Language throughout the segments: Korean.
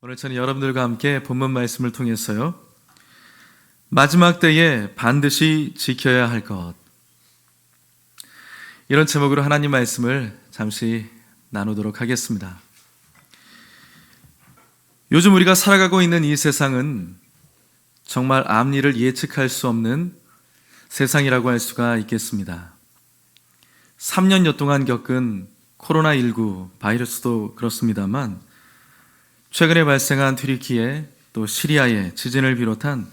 오늘 저는 여러분들과 함께 본문 말씀을 통해서요. 마지막 때에 반드시 지켜야 할 것. 이런 제목으로 하나님 말씀을 잠시 나누도록 하겠습니다. 요즘 우리가 살아가고 있는 이 세상은 정말 앞일을 예측할 수 없는 세상이라고 할 수가 있겠습니다. 3년여 동안 겪은 코로나19 바이러스도 그렇습니다만 최근에 발생한 튀르키예 또 시리아의 지진을 비롯한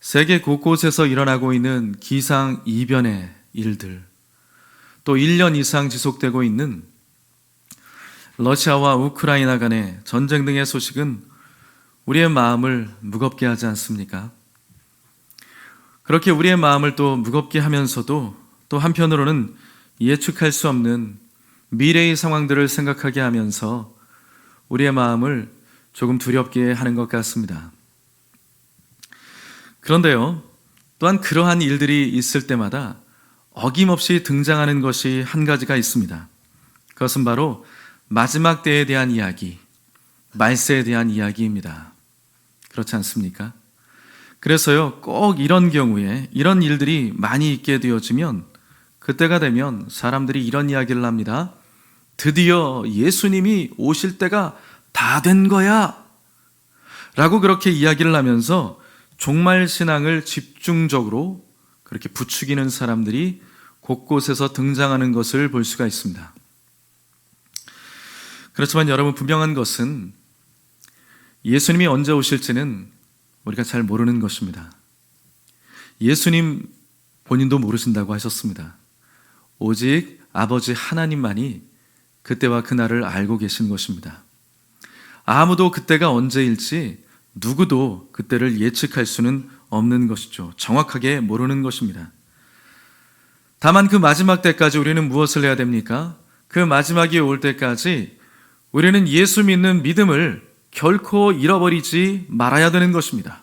세계 곳곳에서 일어나고 있는 기상 이변의 일들 또 1년 이상 지속되고 있는 러시아와 우크라이나 간의 전쟁 등의 소식은 우리의 마음을 무겁게 하지 않습니까? 그렇게 우리의 마음을 또 무겁게 하면서도 또 한편으로는 예측할 수 없는 미래의 상황들을 생각하게 하면서 우리의 마음을 조금 두렵게 하는 것 같습니다. 그런데요, 또한 그러한 일들이 있을 때마다 어김없이 등장하는 것이 한 가지가 있습니다. 그것은 바로 마지막 때에 대한 이야기, 말세에 대한 이야기입니다. 그렇지 않습니까? 그래서요, 꼭 이런 경우에 이런 일들이 많이 있게 되어지면 그때가 되면 사람들이 이런 이야기를 합니다. 드디어 예수님이 오실 때가 다 된 거야. 라고 그렇게 이야기를 하면서 종말 신앙을 집중적으로 그렇게 부추기는 사람들이 곳곳에서 등장하는 것을 볼 수가 있습니다. 그렇지만 여러분 분명한 것은 예수님이 언제 오실지는 우리가 잘 모르는 것입니다. 예수님 본인도 모르신다고 하셨습니다. 오직 아버지 하나님만이 그때와 그날을 알고 계신 것입니다. 아무도 그때가 언제일지 누구도 그때를 예측할 수는 없는 것이죠. 정확하게 모르는 것입니다. 다만 그 마지막 때까지 우리는 무엇을 해야 됩니까? 그 마지막이 올 때까지 우리는 예수 믿는 믿음을 결코 잃어버리지 말아야 되는 것입니다.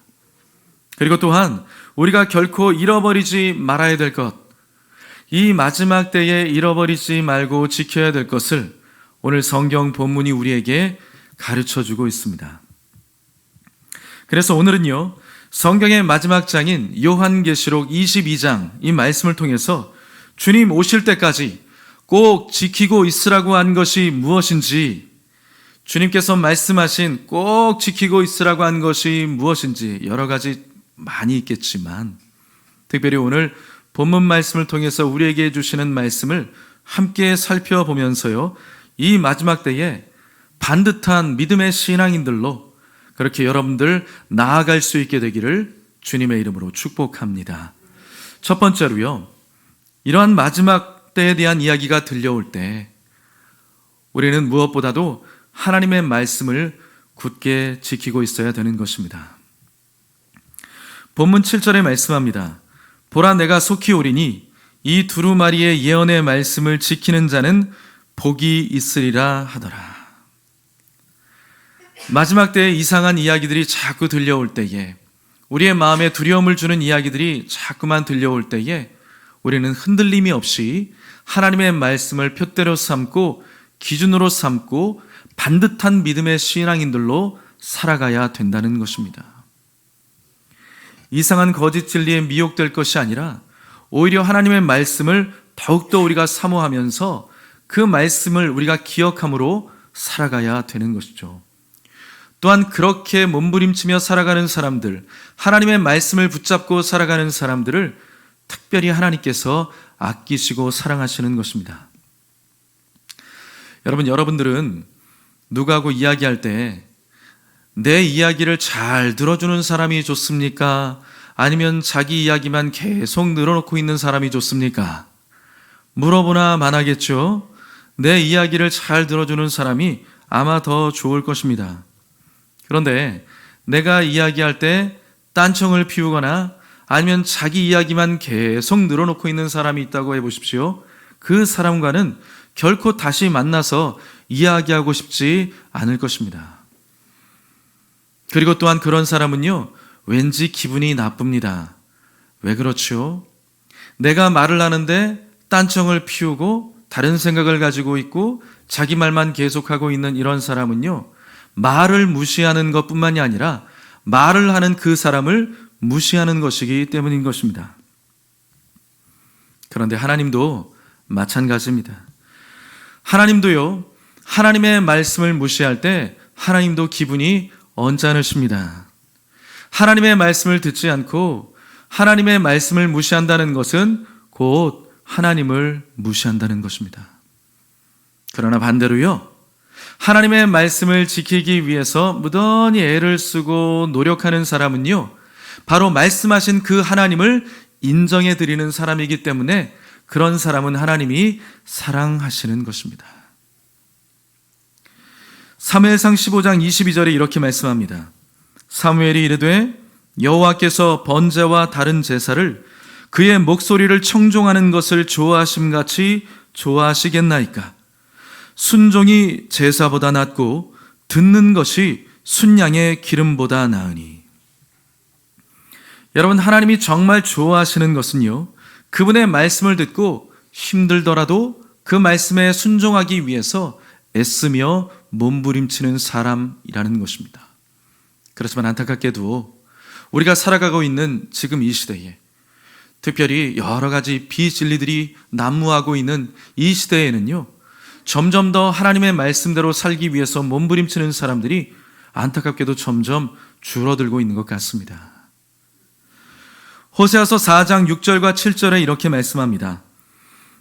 그리고 또한 우리가 결코 잃어버리지 말아야 될 것, 이 마지막 때에 잃어버리지 말고 지켜야 될 것을 오늘 성경 본문이 우리에게 가르쳐 주고 있습니다. 그래서 오늘은요, 성경의 마지막 장인 요한계시록 22장 이 말씀을 통해서 주님 오실 때까지 꼭 지키고 있으라고 한 것이 무엇인지, 주님께서 말씀하신 꼭 지키고 있으라고 한 것이 무엇인지 여러 가지 많이 있겠지만, 특별히 오늘 본문 말씀을 통해서 우리에게 주시는 말씀을 함께 살펴보면서요, 이 마지막 때에 반듯한 믿음의 신앙인들로 그렇게 여러분들 나아갈 수 있게 되기를 주님의 이름으로 축복합니다. 첫 번째로요, 이러한 마지막 때에 대한 이야기가 들려올 때 우리는 무엇보다도 하나님의 말씀을 굳게 지키고 있어야 되는 것입니다. 본문 7절에 말씀합니다. 보라 내가 속히 오리니 이 두루마리의 예언의 말씀을 지키는 자는 복이 있으리라 하더라. 마지막 때에 이상한 이야기들이 자꾸 들려올 때에 우리의 마음에 두려움을 주는 이야기들이 자꾸만 들려올 때에 우리는 흔들림이 없이 하나님의 말씀을 표대로 삼고 기준으로 삼고 반듯한 믿음의 신앙인들로 살아가야 된다는 것입니다. 이상한 거짓 진리에 미혹될 것이 아니라 오히려 하나님의 말씀을 더욱더 우리가 사모하면서 그 말씀을 우리가 기억함으로 살아가야 되는 것이죠. 또한 그렇게 몸부림치며 살아가는 사람들, 하나님의 말씀을 붙잡고 살아가는 사람들을 특별히 하나님께서 아끼시고 사랑하시는 것입니다. 여러분, 여러분들은 누구하고 이야기할 때 내 이야기를 잘 들어주는 사람이 좋습니까? 아니면 자기 이야기만 계속 늘어놓고 있는 사람이 좋습니까? 물어보나 만하겠죠? 내 이야기를 잘 들어주는 사람이 아마 더 좋을 것입니다. 그런데 내가 이야기할 때 딴청을 피우거나 아니면 자기 이야기만 계속 늘어놓고 있는 사람이 있다고 해보십시오. 그 사람과는 결코 다시 만나서 이야기하고 싶지 않을 것입니다. 그리고 또한 그런 사람은요, 왠지 기분이 나쁩니다. 왜 그렇죠? 내가 말을 하는데 딴청을 피우고 다른 생각을 가지고 있고 자기 말만 계속하고 있는 이런 사람은요, 말을 무시하는 것 뿐만이 아니라 말을 하는 그 사람을 무시하는 것이기 때문인 것입니다. 그런데 하나님도 마찬가지입니다. 하나님도요, 하나님의 말씀을 무시할 때 하나님도 기분이 언짢으십니다. 하나님의 말씀을 듣지 않고 하나님의 말씀을 무시한다는 것은 곧 하나님을 무시한다는 것입니다. 그러나 반대로요, 하나님의 말씀을 지키기 위해서 무던히 애를 쓰고 노력하는 사람은요, 바로 말씀하신 그 하나님을 인정해 드리는 사람이기 때문에 그런 사람은 하나님이 사랑하시는 것입니다. 사무엘상 15장 22절에 이렇게 말씀합니다. 사무엘이 이르되 여호와께서 번제와 다른 제사를 그의 목소리를 청종하는 것을 좋아하심 같이 좋아하시겠나이까 순종이 제사보다 낫고 듣는 것이 순양의 기름보다 나으니 여러분 하나님이 정말 좋아하시는 것은요 그분의 말씀을 듣고 힘들더라도 그 말씀에 순종하기 위해서 애쓰며 몸부림치는 사람이라는 것입니다. 그렇지만 안타깝게도 우리가 살아가고 있는 지금 이 시대에 특별히 여러 가지 비진리들이 난무하고 있는 이 시대에는요, 점점 더 하나님의 말씀대로 살기 위해서 몸부림치는 사람들이 안타깝게도 점점 줄어들고 있는 것 같습니다. 호세아서 4장 6절과 7절에 이렇게 말씀합니다.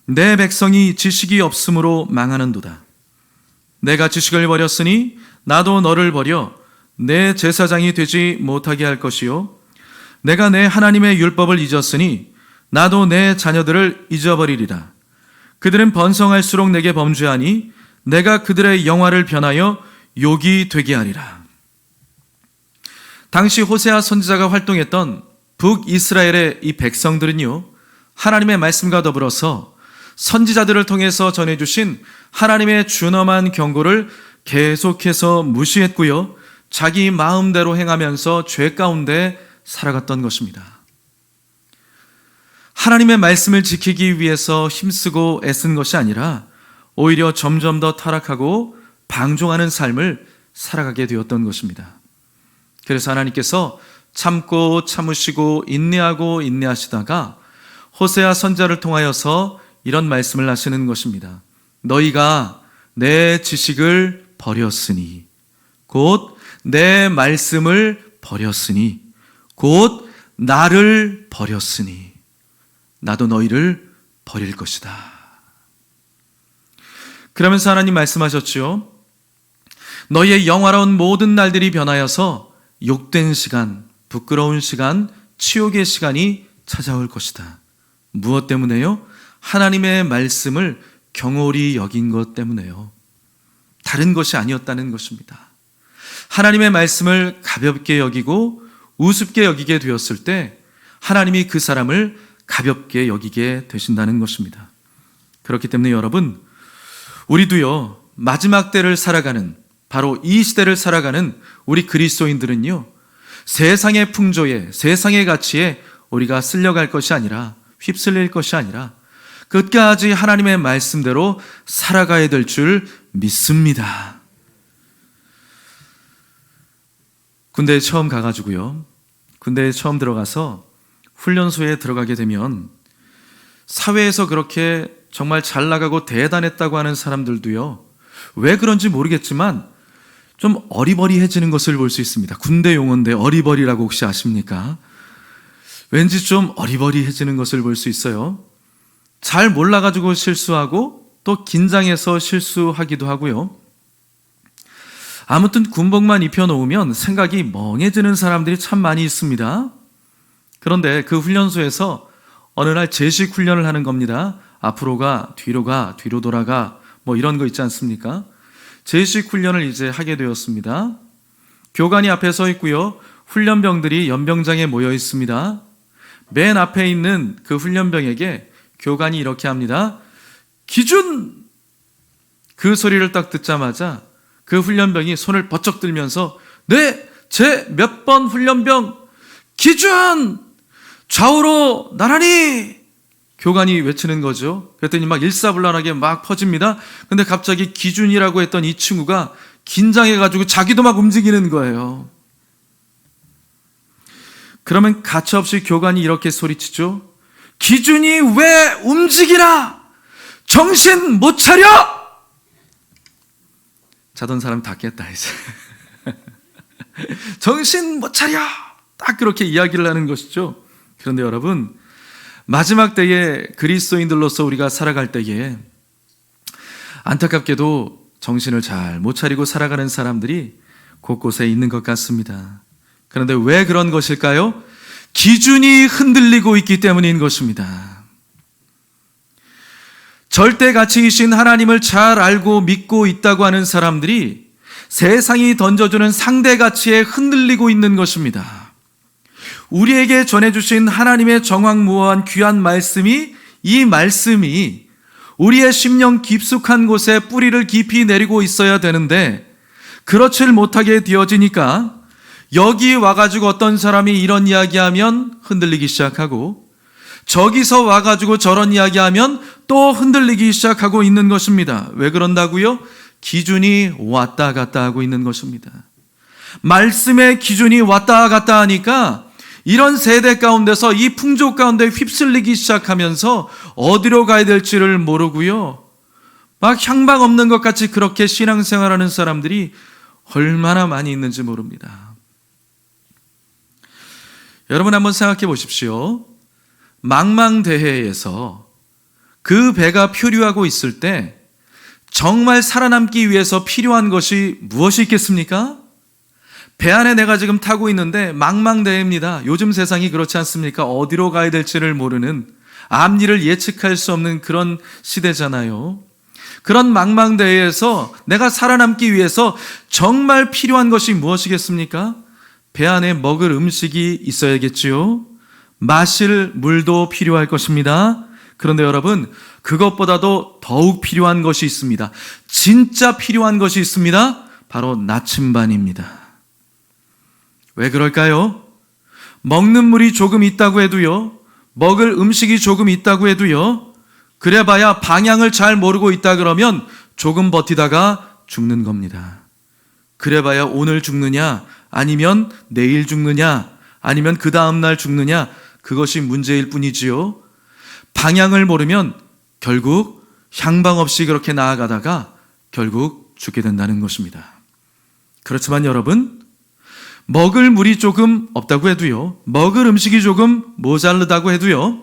내 백성이 지식이 없으므로 망하는도다. 내가 지식을 버렸으니 나도 너를 버려 내 제사장이 되지 못하게 할 것이요. 내가 내 하나님의 율법을 잊었으니 나도 내 자녀들을 잊어버리리라. 그들은 번성할수록 내게 범죄하니 내가 그들의 영화를 변하여 욕이 되게 하리라. 당시 호세아 선지자가 활동했던 북이스라엘의 이 백성들은요, 하나님의 말씀과 더불어서 선지자들을 통해서 전해주신 하나님의 준엄한 경고를 계속해서 무시했고요, 자기 마음대로 행하면서 죄 가운데 살아갔던 것입니다. 하나님의 말씀을 지키기 위해서 힘쓰고 애쓴 것이 아니라 오히려 점점 더 타락하고 방종하는 삶을 살아가게 되었던 것입니다. 그래서 하나님께서 참고 참으시고 인내하고 인내하시다가 호세아 선자를 통하여서 이런 말씀을 하시는 것입니다. 너희가 내 지식을 버렸으니 곧 내 말씀을 버렸으니 곧 나를 버렸으니 나도 너희를 버릴 것이다. 그러면서 하나님 말씀하셨죠. 너희의 영화로운 모든 날들이 변하여서 욕된 시간, 부끄러운 시간, 치욕의 시간이 찾아올 것이다. 무엇 때문에요? 하나님의 말씀을 경홀히 여긴 것 때문에요. 다른 것이 아니었다는 것입니다. 하나님의 말씀을 가볍게 여기고 우습게 여기게 되었을 때 하나님이 그 사람을 가볍게 여기게 되신다는 것입니다. 그렇기 때문에 여러분, 우리도요, 마지막 때를 살아가는, 바로 이 시대를 살아가는 우리 그리스도인들은요, 세상의 풍조에, 세상의 가치에 우리가 쓸려갈 것이 아니라, 휩쓸릴 것이 아니라, 끝까지 하나님의 말씀대로 살아가야 될 줄 믿습니다. 군대에 처음 가가지고요. 군대에 처음 들어가서 훈련소에 들어가게 되면 사회에서 그렇게 정말 잘 나가고 대단했다고 하는 사람들도요. 왜 그런지 모르겠지만 좀 어리버리해지는 것을 볼 수 있습니다. 군대 용어인데 어리버리라고 혹시 아십니까? 왠지 좀 어리버리해지는 것을 볼 수 있어요. 잘 몰라가지고 실수하고 또 긴장해서 실수하기도 하고요. 아무튼 군복만 입혀놓으면 생각이 멍해지는 사람들이 참 많이 있습니다. 그런데 그 훈련소에서 어느 날 제식 훈련을 하는 겁니다. 앞으로 가, 뒤로 가, 뒤로 돌아가, 뭐 이런 거 있지 않습니까? 제식 훈련을 이제 하게 되었습니다. 교관이 앞에 서 있고요. 훈련병들이 연병장에 모여 있습니다. 맨 앞에 있는 그 훈련병에게 교관이 이렇게 합니다. 기준! 그 소리를 딱 듣자마자 그 훈련병이 손을 버쩍 들면서 네, 제 몇 번 훈련병 기준! 좌우로 나란히! 교관이 외치는 거죠. 그랬더니 막 일사불란하게 막 퍼집니다. 근데 갑자기 기준이라고 했던 이 친구가 긴장해가지고 자기도 막 움직이는 거예요. 그러면 가차없이 교관이 이렇게 소리치죠. 기준이 왜 움직이라! 정신 못 차려! 자던 사람 다 깼다, 이제. 정신 못 차려! 딱 그렇게 이야기를 하는 것이죠. 그런데 여러분, 마지막 때에 그리스도인들로서 우리가 살아갈 때에 안타깝게도 정신을 잘 못 차리고 살아가는 사람들이 곳곳에 있는 것 같습니다. 그런데 왜 그런 것일까요? 기준이 흔들리고 있기 때문인 것입니다. 절대 가치이신 하나님을 잘 알고 믿고 있다고 하는 사람들이 세상이 던져주는 상대 가치에 흔들리고 있는 것입니다. 우리에게 전해주신 하나님의 정황무어한 귀한 말씀이 이 말씀이 우리의 심령 깊숙한 곳에 뿌리를 깊이 내리고 있어야 되는데 그렇지를 못하게 되어지니까 여기 와가지고 어떤 사람이 이런 이야기하면 흔들리기 시작하고 저기서 와가지고 저런 이야기하면 또 흔들리기 시작하고 있는 것입니다. 왜 그런다고요? 기준이 왔다 갔다 하고 있는 것입니다. 말씀의 기준이 왔다 갔다 하니까 이런 세대 가운데서 이 풍조 가운데 휩쓸리기 시작하면서 어디로 가야 될지를 모르고요. 막 향방 없는 것 같이 그렇게 신앙생활하는 사람들이 얼마나 많이 있는지 모릅니다. 여러분 한번 생각해 보십시오. 망망대해에서 그 배가 표류하고 있을 때 정말 살아남기 위해서 필요한 것이 무엇이 있겠습니까? 배 안에 내가 지금 타고 있는데 망망대해입니다. 요즘 세상이 그렇지 않습니까? 어디로 가야 될지를 모르는 앞일을 예측할 수 없는 그런 시대잖아요. 그런 망망대해에서 내가 살아남기 위해서 정말 필요한 것이 무엇이겠습니까? 배 안에 먹을 음식이 있어야겠지요. 마실 물도 필요할 것입니다. 그런데 여러분, 그것보다도 더욱 필요한 것이 있습니다. 진짜 필요한 것이 있습니다. 바로 나침반입니다. 왜 그럴까요? 먹는 물이 조금 있다고 해도요, 먹을 음식이 조금 있다고 해도요, 그래봐야 방향을 잘 모르고 있다 그러면 조금 버티다가 죽는 겁니다. 그래봐야 오늘 죽느냐, 아니면 내일 죽느냐, 아니면 그 다음날 죽느냐, 그것이 문제일 뿐이지요. 방향을 모르면 결국 향방 없이 그렇게 나아가다가 결국 죽게 된다는 것입니다. 그렇지만 여러분, 먹을 물이 조금 없다고 해도요, 먹을 음식이 조금 모자르다고 해도요,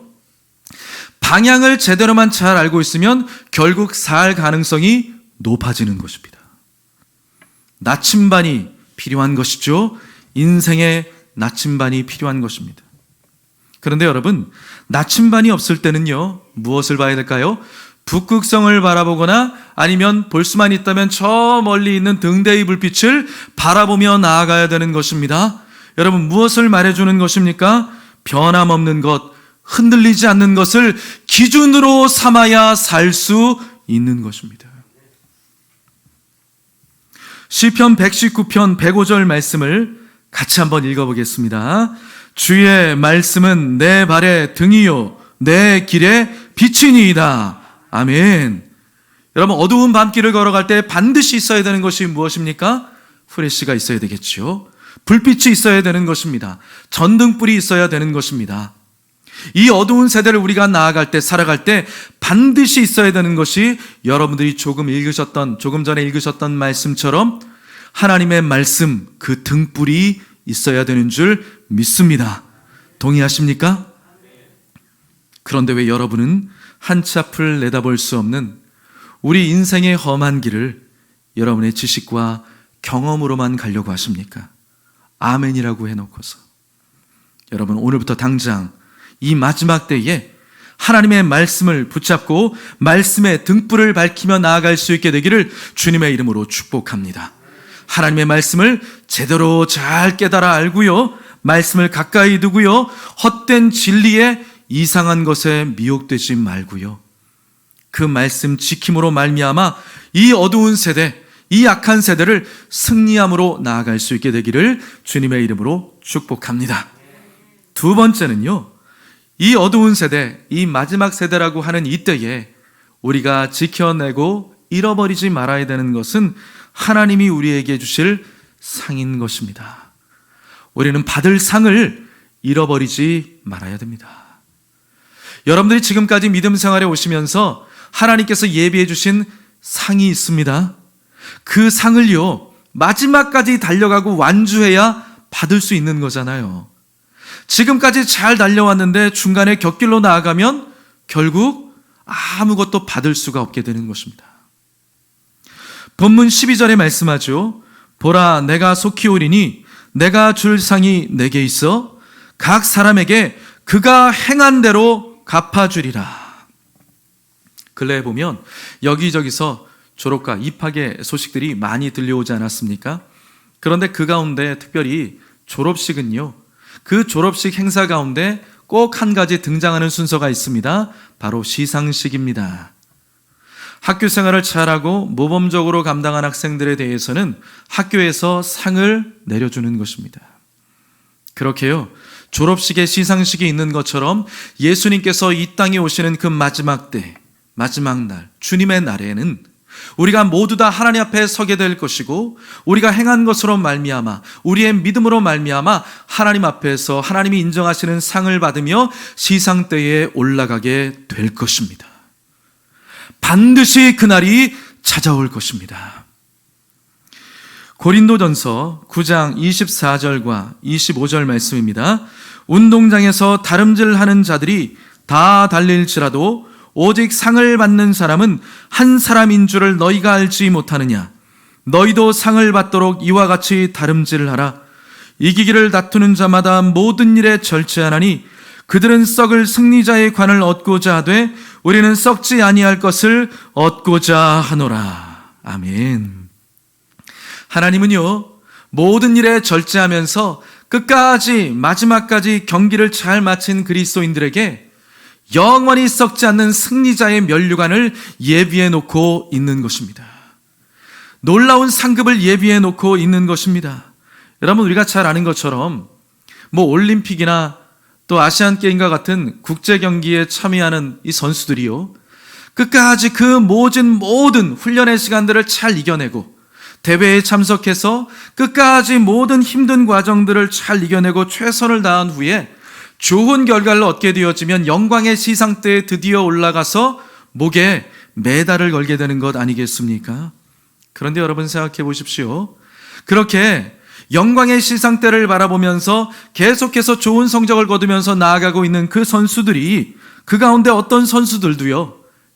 방향을 제대로만 잘 알고 있으면 결국 살 가능성이 높아지는 것입니다. 나침반이 필요한 것이죠. 인생의 나침반이 필요한 것입니다. 그런데 여러분, 나침반이 없을 때는요, 무엇을 봐야 될까요? 북극성을 바라보거나 아니면 볼 수만 있다면 저 멀리 있는 등대의 불빛을 바라보며 나아가야 되는 것입니다. 여러분, 무엇을 말해주는 것입니까? 변함없는 것, 흔들리지 않는 것을 기준으로 삼아야 살 수 있는 것입니다. 시편 119편 105절 말씀을 같이 한번 읽어보겠습니다. 주의 말씀은 내 발의 등이요 내 길의 빛이니이다. 아멘. 여러분 어두운 밤길을 걸어갈 때 반드시 있어야 되는 것이 무엇입니까? 후레쉬가 있어야 되겠죠. 불빛이 있어야 되는 것입니다. 전등불이 있어야 되는 것입니다. 이 어두운 세대를 우리가 나아갈 때, 살아갈 때 반드시 있어야 되는 것이 여러분들이 조금 읽으셨던, 조금 전에 읽으셨던 말씀처럼 하나님의 말씀, 그 등불이 있어야 되는 줄 믿습니다. 동의하십니까? 그런데 왜 여러분은 한치 앞을 내다볼 수 없는 우리 인생의 험한 길을 여러분의 지식과 경험으로만 가려고 하십니까? 아멘이라고 해놓고서. 여러분, 오늘부터 당장 이 마지막 때에 하나님의 말씀을 붙잡고 말씀의 등불을 밝히며 나아갈 수 있게 되기를 주님의 이름으로 축복합니다. 하나님의 말씀을 제대로 잘 깨달아 알고요. 말씀을 가까이 두고요. 헛된 진리에 이상한 것에 미혹되지 말고요. 그 말씀 지킴으로 말미암아 이 어두운 세대, 이 악한 세대를 승리함으로 나아갈 수 있게 되기를 주님의 이름으로 축복합니다. 두 번째는요. 이 어두운 세대, 이 마지막 세대라고 하는 이때에 우리가 지켜내고 잃어버리지 말아야 되는 것은 하나님이 우리에게 주실 상인 것입니다. 우리는 받을 상을 잃어버리지 말아야 됩니다. 여러분들이 지금까지 믿음 생활에 오시면서 하나님께서 예비해 주신 상이 있습니다. 그 상을요, 마지막까지 달려가고 완주해야 받을 수 있는 거잖아요. 지금까지 잘 달려왔는데 중간에 곁길로 나아가면 결국 아무것도 받을 수가 없게 되는 것입니다. 본문 12절에 말씀하죠. 보라, 내가 속히 오리니 내가 줄 상이 내게 있어 각 사람에게 그가 행한 대로 갚아주리라. 근래에 보면 여기저기서 졸업과 입학의 소식들이 많이 들려오지 않았습니까? 그런데 그 가운데 특별히 졸업식은요, 그 졸업식 행사 가운데 꼭 한 가지 등장하는 순서가 있습니다. 바로 시상식입니다. 학교 생활을 잘하고 모범적으로 감당한 학생들에 대해서는 학교에서 상을 내려주는 것입니다. 그렇게요, 졸업식에 시상식이 있는 것처럼 예수님께서 이 땅에 오시는 그 마지막 때, 마지막 날, 주님의 날에는 우리가 모두 다 하나님 앞에 서게 될 것이고 우리가 행한 것으로 말미암아 우리의 믿음으로 말미암아 하나님 앞에서 하나님이 인정하시는 상을 받으며 시상 때에 올라가게 될 것입니다. 반드시 그날이 찾아올 것입니다. 고린도전서 9장 24절과 25절 말씀입니다. 운동장에서 다름질하는 자들이 다 달릴지라도 오직 상을 받는 사람은 한 사람인 줄을 너희가 알지 못하느냐? 너희도 상을 받도록 이와 같이 다름질을 하라. 이기기를 다투는 자마다 모든 일에 절제하나니 그들은 썩을 승리자의 관을 얻고자 하되 우리는 썩지 아니할 것을 얻고자 하노라. 아멘. 하나님은요, 모든 일에 절제하면서 끝까지 마지막까지 경기를 잘 마친 그리스도인들에게 영원히 썩지 않는 승리자의 면류관을 예비해 놓고 있는 것입니다. 놀라운 상급을 예비해 놓고 있는 것입니다. 여러분, 우리가 잘 아는 것처럼 뭐 올림픽이나 또 아시안 게임과 같은 국제 경기에 참여하는 이 선수들이요. 끝까지 그 모든 모든 훈련의 시간들을 잘 이겨내고 대회에 참석해서 끝까지 모든 힘든 과정들을 잘 이겨내고 최선을 다한 후에 좋은 결과를 얻게 되어지면 영광의 시상 때에 드디어 올라가서 목에 메달을 걸게 되는 것 아니겠습니까? 그런데 여러분 생각해 보십시오. 그렇게 영광의 시상 때를 바라보면서 계속해서 좋은 성적을 거두면서 나아가고 있는 그 선수들이 그 가운데 어떤 선수들도요.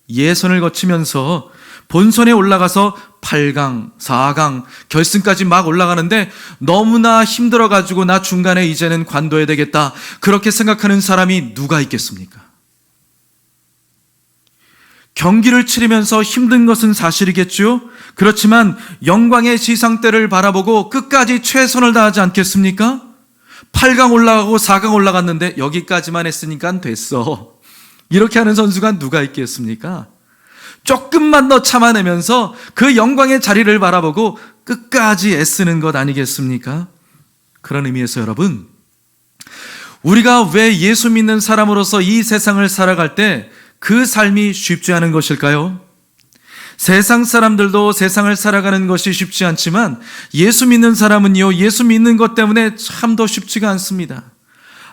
예선을 거치면서 본선에 올라가서 8강, 4강, 결승까지 막 올라가는데 너무나 힘들어가지고 나 중간에 이제는 관둬야 되겠다. 그렇게 생각하는 사람이 누가 있겠습니까? 경기를 치르면서 힘든 것은 사실이겠죠? 그렇지만 영광의 시상대를 바라보고 끝까지 최선을 다하지 않겠습니까? 8강 올라가고 4강 올라갔는데 여기까지만 했으니까 됐어. 이렇게 하는 선수가 누가 있겠습니까? 조금만 더 참아내면서 그 영광의 자리를 바라보고 끝까지 애쓰는 것 아니겠습니까? 그런 의미에서 여러분, 우리가 왜 예수 믿는 사람으로서 이 세상을 살아갈 때 그 삶이 쉽지 않은 것일까요? 세상 사람들도 세상을 살아가는 것이 쉽지 않지만 예수 믿는 사람은요, 예수 믿는 것 때문에 참 더 쉽지가 않습니다.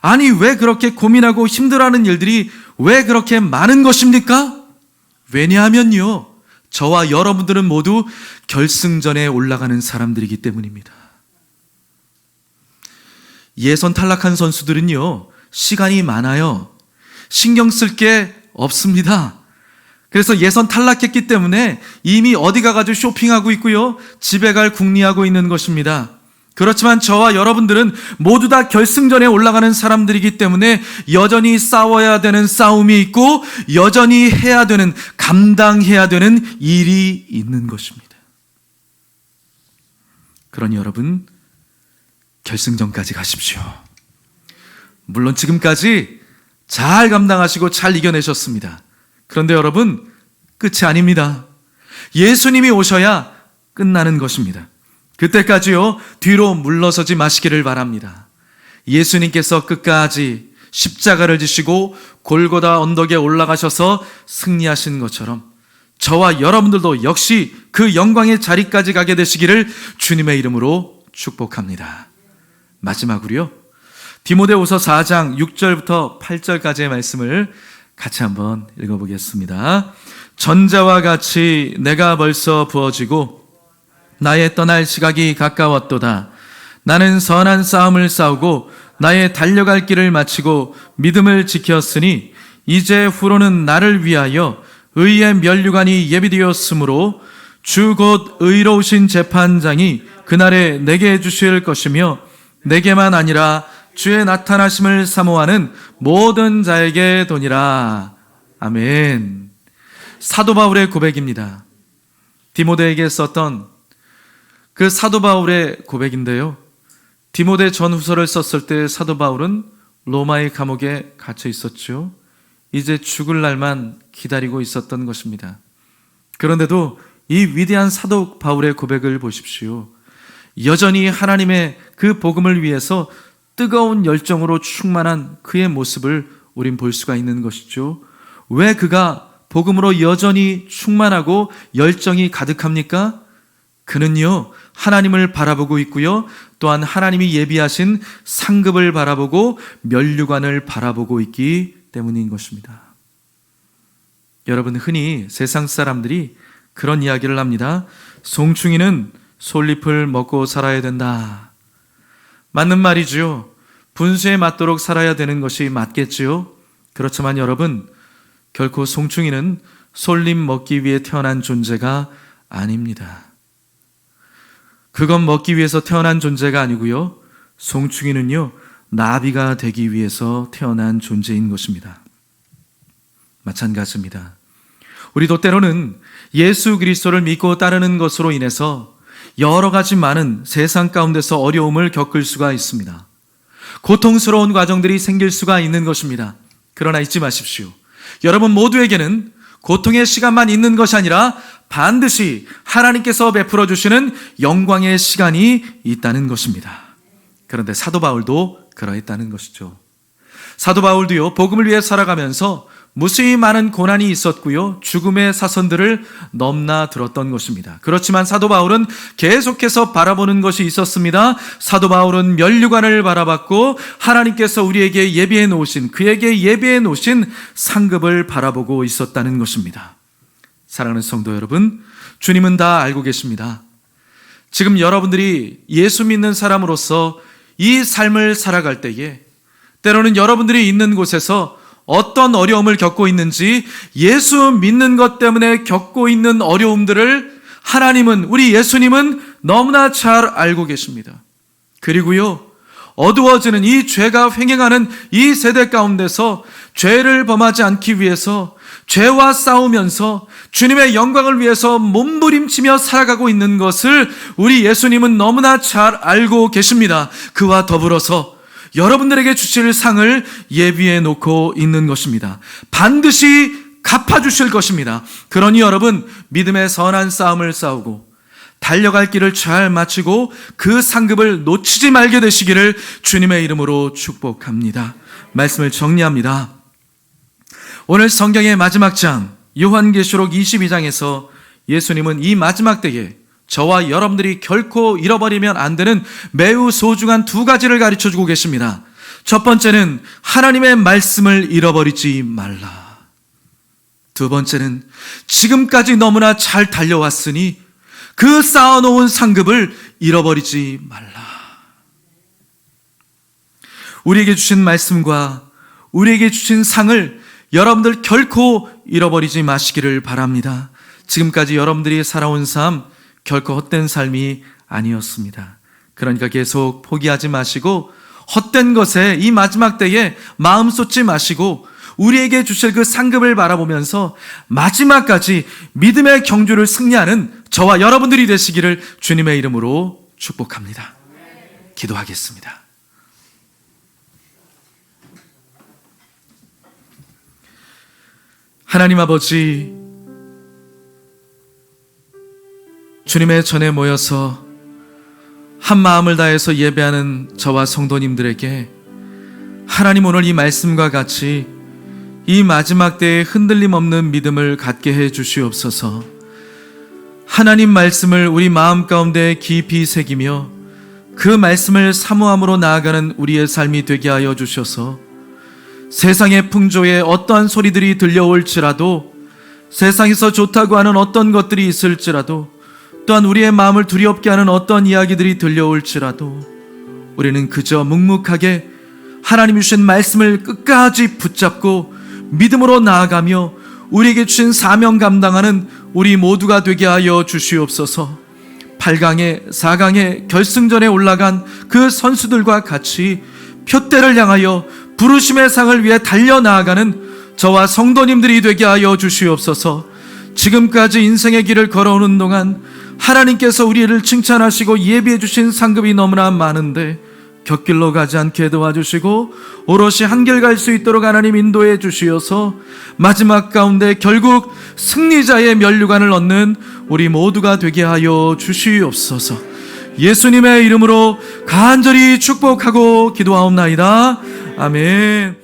아니, 왜 그렇게 고민하고 힘들어하는 일들이 왜 그렇게 많은 것입니까? 왜냐하면요, 저와 여러분들은 모두 결승전에 올라가는 사람들이기 때문입니다. 예선 탈락한 선수들은요, 시간이 많아요. 신경 쓸 게 없습니다. 그래서 예선 탈락했기 때문에 이미 어디 가가지고 쇼핑하고 있고요. 집에 갈 궁리하고 있는 것입니다. 그렇지만 저와 여러분들은 모두 다 결승전에 올라가는 사람들이기 때문에 여전히 싸워야 되는 싸움이 있고 여전히 해야 되는, 감당해야 되는 일이 있는 것입니다. 그러니 여러분, 결승전까지 가십시오. 물론 지금까지 잘 감당하시고 잘 이겨내셨습니다. 그런데 여러분, 끝이 아닙니다. 예수님이 오셔야 끝나는 것입니다. 그때까지요, 뒤로 물러서지 마시기를 바랍니다. 예수님께서 끝까지 십자가를 지시고 골고다 언덕에 올라가셔서 승리하신 것처럼 저와 여러분들도 역시 그 영광의 자리까지 가게 되시기를 주님의 이름으로 축복합니다. 마지막으로요. 디모데후서 4장 6절부터 8절까지의 말씀을 같이 한번 읽어보겠습니다. 전자와 같이 내가 벌써 부어지고 나의 떠날 시각이 가까웠도다. 나는 선한 싸움을 싸우고 나의 달려갈 길을 마치고 믿음을 지켰으니 이제 후로는 나를 위하여 의의 면류관이 예비되었으므로 주 곧 의로우신 재판장이 그날에 내게 주실 것이며 내게만 아니라 주의 나타나심을 사모하는 모든 자에게 도니라. 아멘. 사도 바울의 고백입니다. 디모데에게 썼던 그 사도 바울의 고백인데요. 디모데 전후서를 썼을 때 사도 바울은 로마의 감옥에 갇혀 있었죠. 이제 죽을 날만 기다리고 있었던 것입니다. 그런데도 이 위대한 사도 바울의 고백을 보십시오. 여전히 하나님의 그 복음을 위해서 뜨거운 열정으로 충만한 그의 모습을 우린 볼 수가 있는 것이죠. 왜 그가 복음으로 여전히 충만하고 열정이 가득합니까? 그는요, 하나님을 바라보고 있고요. 또한 하나님이 예비하신 상급을 바라보고 면류관을 바라보고 있기 때문인 것입니다. 여러분, 흔히 세상 사람들이 그런 이야기를 합니다. 송충이는 솔잎을 먹고 살아야 된다. 맞는 말이지요. 분수에 맞도록 살아야 되는 것이 맞겠지요. 그렇지만 여러분, 결코 송충이는 솔잎 먹기 위해 태어난 존재가 아닙니다. 그건 먹기 위해서 태어난 존재가 아니고요. 송충이는요, 나비가 되기 위해서 태어난 존재인 것입니다. 마찬가지입니다. 우리도 때로는 예수 그리스도를 믿고 따르는 것으로 인해서 여러 가지 많은 세상 가운데서 어려움을 겪을 수가 있습니다. 고통스러운 과정들이 생길 수가 있는 것입니다. 그러나 잊지 마십시오. 여러분 모두에게는 고통의 시간만 있는 것이 아니라 반드시 하나님께서 베풀어 주시는 영광의 시간이 있다는 것입니다. 그런데 사도 바울도 그러했다는 것이죠. 사도 바울도요, 복음을 위해 살아가면서 무수히 많은 고난이 있었고요. 죽음의 사선들을 넘나 들었던 것입니다. 그렇지만 사도 바울은 계속해서 바라보는 것이 있었습니다. 사도 바울은 면류관을 바라봤고 하나님께서 우리에게 예비해 놓으신 그에게 예비해 놓으신 상급을 바라보고 있었다는 것입니다. 사랑하는 성도 여러분, 주님은 다 알고 계십니다. 지금 여러분들이 예수 믿는 사람으로서 이 삶을 살아갈 때에 때로는 여러분들이 있는 곳에서 어떤 어려움을 겪고 있는지 예수 믿는 것 때문에 겪고 있는 어려움들을 하나님은, 우리 예수님은 너무나 잘 알고 계십니다. 그리고요, 어두워지는 이 죄가 횡행하는 이 세대 가운데서 죄를 범하지 않기 위해서 죄와 싸우면서 주님의 영광을 위해서 몸부림치며 살아가고 있는 것을 우리 예수님은 너무나 잘 알고 계십니다. 그와 더불어서 여러분들에게 주실 상을 예비해 놓고 있는 것입니다. 반드시 갚아주실 것입니다. 그러니 여러분, 믿음의 선한 싸움을 싸우고, 달려갈 길을 잘 마치고 그 상급을 놓치지 말게 되시기를 주님의 이름으로 축복합니다. 말씀을 정리합니다. 오늘 성경의 마지막 장, 요한계시록 22장에서 예수님은 이 마지막 때에 저와 여러분들이 결코 잃어버리면 안 되는 매우 소중한 두 가지를 가르쳐 주고 계십니다. 첫 번째는 하나님의 말씀을 잃어버리지 말라. 두 번째는 지금까지 너무나 잘 달려왔으니 그 쌓아놓은 상급을 잃어버리지 말라. 우리에게 주신 말씀과 우리에게 주신 상을 여러분들 결코 잃어버리지 마시기를 바랍니다. 지금까지 여러분들이 살아온 삶, 결코 헛된 삶이 아니었습니다. 그러니까 계속 포기하지 마시고 헛된 것에 이 마지막 때에 마음 쏟지 마시고 우리에게 주실 그 상급을 바라보면서 마지막까지 믿음의 경주를 승리하는 저와 여러분들이 되시기를 주님의 이름으로 축복합니다. 기도하겠습니다. 하나님 아버지, 주님의 전에 모여서 한 마음을 다해서 예배하는 저와 성도님들에게 하나님 오늘 이 말씀과 같이 이 마지막 때에 흔들림 없는 믿음을 갖게 해 주시옵소서. 하나님 말씀을 우리 마음 가운데 깊이 새기며 그 말씀을 사모함으로 나아가는 우리의 삶이 되게 하여 주셔서 세상의 풍조에 어떠한 소리들이 들려올지라도 세상에서 좋다고 하는 어떤 것들이 있을지라도 또한 우리의 마음을 두렵게 하는 어떤 이야기들이 들려올지라도 우리는 그저 묵묵하게 하나님이 주신 말씀을 끝까지 붙잡고 믿음으로 나아가며 우리에게 주신 사명 감당하는 우리 모두가 되게 하여 주시옵소서. 8강에 4강에 결승전에 올라간 그 선수들과 같이 표대를 향하여 부르심의 상을 위해 달려 나아가는 저와 성도님들이 되게 하여 주시옵소서. 지금까지 인생의 길을 걸어오는 동안 하나님께서 우리를 칭찬하시고 예비해 주신 상급이 너무나 많은데 곁길로 가지 않게 도와주시고 오롯이 한길 갈수 있도록 하나님 인도해 주시어서 마지막 가운데 결국 승리자의 면류관을 얻는 우리 모두가 되게 하여 주시옵소서. 예수님의 이름으로 간절히 축복하고 기도하옵나이다. 아멘.